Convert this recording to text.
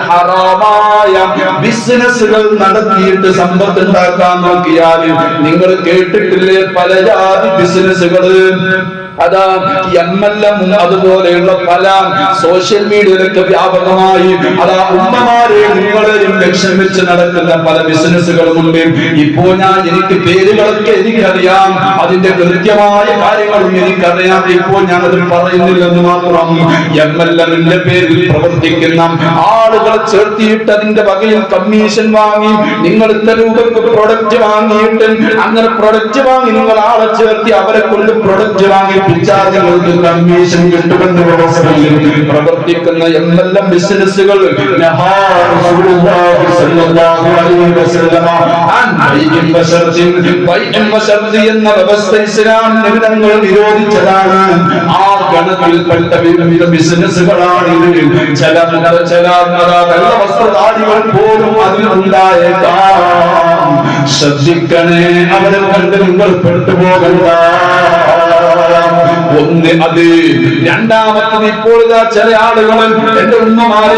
ഹറാമായ ബിസിനസ്സുകൾ നടത്തിയിട്ട് സമ്പത്ത് ഉണ്ടാക്കാൻ നോക്കിയാൽ നിങ്ങൾ കേട്ടിട്ടില്ലേ പല ജാതി ബിസിനസ്സുകൾ അതാ എം എൽ എം അതുപോലെയുള്ള പല സോഷ്യൽ മീഡിയയിലൊക്കെ വ്യാപകമായി അതാ ഉമ്മമാരെ നിങ്ങളെയും ലക്ഷ്യം വെച്ച് നടക്കുന്ന പല ബിസിനസ്സുകളുമുണ്ട് ഇപ്പോ ഞാൻ എനിക്ക് പേരുകളൊക്കെ എനിക്കറിയാം. അതിന്റെ കൃത്യമായ കാര്യങ്ങളും എനിക്കറിയാം. ഇപ്പോൾ ഞാൻ പറയുന്നില്ലെന്ന് മാത്രം എം എൽ എമ്മിന്റെ പേരിൽ പ്രവർത്തിക്കുന്ന ആളുകളെ ചേർത്തിയിട്ട് അതിന്റെ വകയിൽ കമ്മീഷൻ വാങ്ങി നിങ്ങൾ ഇത്ര രൂപക്ക് പ്രൊഡക്റ്റ് വാങ്ങിയിട്ട് അങ്ങനെ പ്രൊഡക്റ്റ് വാങ്ങി നിങ്ങൾ ആളെ ചേർത്തി അവരെ കൊണ്ട് പ്രൊഡക്റ്റ് വാങ്ങിപ്പിച്ചാൽ നിങ്ങൾക്ക് കമ്മീഷൻ കിട്ടുമെന്ന പ്രവർത്തിക്കുന്ന എന്തെല്ലാം ബിസിനസ്സുകൾ എം റസൂലുള്ളാഹി സ്വല്ലല്ലാഹു അലൈഹി വസല്ലമ എന്ന വ്യവസ്ഥ ഇസ്ലാം നിരോധിച്ചതാണ്. ആ ഗണത്തിൽപ്പെട്ട വിവിധ ബിസിനസ്സുകളാണ് ചില ചില നല്ല വസ്ത്രധാരികൾ പോലും അതിൽ ഉണ്ടായേക്കാം. ശ്രദ്ധിക്കണേ അവരെ കണ്ട് നിങ്ങൾ പെട്ടുപോകണ്ട. ഒന്ന് അത്. രണ്ടാമത്തത് ഇപ്പോൾ ഇതാ ചില ആളുകൾ എന്റെ ഉമ്മമാരെ